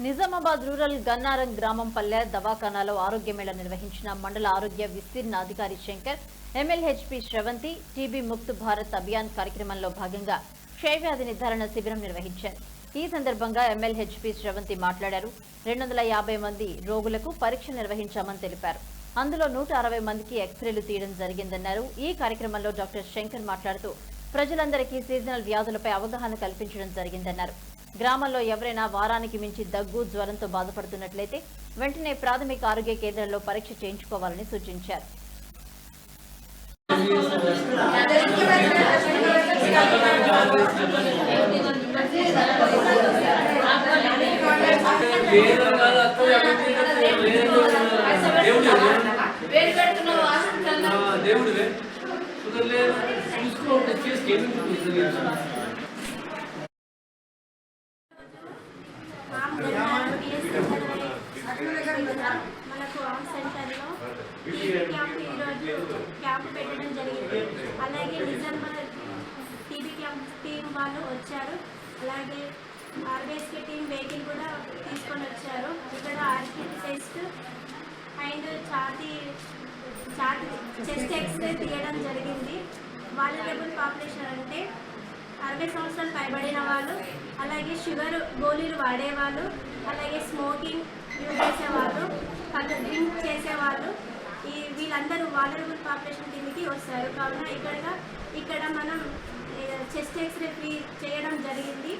Nizamabad rural Gannaram గ్రామం పల్లె దవాఖానాలో ఆరోగ్య మేళ నిర్వహించిన మండల ఆరోగ్య విస్తీర్ణ అధికారి శంకర్ ఎమ్మెల్హెచ్పి శ్రవంతి టీబీ ముక్త్ భారత్ అభియాన్ కార్యక్రమంలో భాగంగా క్షయవ్యాధి నిర్ధారణ శిబిరం నిర్వహించారు. ఈ సందర్భంగా ఎమ్మెల్హెచ్పి శ్రవంతి మాట్లాడారు. రెండు వందల యాభై మంది రోగులకు పరీక్ష నిర్వహించామని తెలిపారు. అందులో నూట అరవై మందికి ఎక్స్రేలు తీయడం జరిగిందన్నారు. ఈ కార్యక్రమంలో డాక్టర్ శంకర్ మాట్లాడుతూ ప్రజలందరికీ సీజనల్ వ్యాధులపై అవగాహన కల్పించడం జరిగిందన్నారు. గ్రామంలో ఎవరైనా వారానికి మించి దగ్గు జ్వరంతో బాధపడుతున్నట్లయితే వెంటనే ప్రాథమిక ఆరోగ్య కేంద్రంలో పరీక్ష చేయించుకోవాలని సూచించారు. దేవుడివే. చూసుకోండి మనకు ఆన్ సెంటర్లో టీవీ క్యాంప్ ఈరోజు క్యాంప్ పెట్టడం జరిగింది. అలాగే నిజామాబాద్ టీబీ క్యాంప్ టీం వాళ్ళు వచ్చారు. అలాగే ఆర్బీఎస్కే టీం వెహికల్ కూడా తీసుకొని వచ్చారు. ఇక్కడ ఆర్టీ టెస్ట్ అండ్ ఛాతీ ఛాతీ చెస్ట్ ఎక్స్రే తీయడం జరిగింది. వాల్యులబుల్ పాపులేషన్ అంటే నలభై సంవత్సరాలు పైబడిన వాళ్ళు అలాగే షుగర్ గోళీలు వాడేవాళ్ళు అలాగే స్మోకింగ్ యూజ్ చేసేవాళ్ళు కళ్ళు డ్రింక్ చేసేవాళ్ళు ఈ వీళ్ళందరూ వాలరబుల్ పాపులేషన్ కిందకి వస్తారు. కావున ఇక్కడ ఇక్కడ మనం చెస్ట్ ఎక్స్రే ఫ్రీ చేయడం జరిగింది.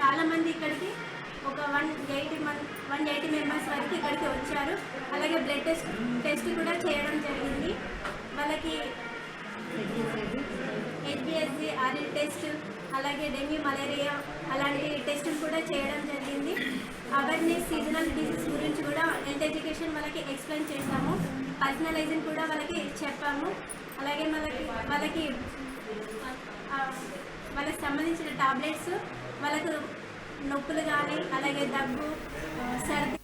చాలామంది ఇక్కడికి ఒక one eighty month one eighty members వరకు ఇక్కడికి వచ్చారు. అలాగే బ్లడ్ టెస్ట్ టెస్ట్ కూడా చేయడం జరిగింది. వాళ్ళకి అలాగే డెంగ్యూ మలేరియా అలాంటి టెస్టులు కూడా చేయడం జరిగింది. అవేర్నెస్ సీజనల్ డిసీజ్ గురించి కూడా హెల్త్ ఎడ్యుకేషన్ వాళ్ళకి ఎక్స్ప్లెయిన్ చేశాము. పర్సనలైజింగ్ కూడా వాళ్ళకి చెప్పాము. అలాగే వాళ్ళకి వాళ్ళకి వాళ్ళకి సంబంధించిన టాబ్లెట్స్ వాళ్ళకు నొప్పులు కానీ అలాగే దగ్గు సర్ది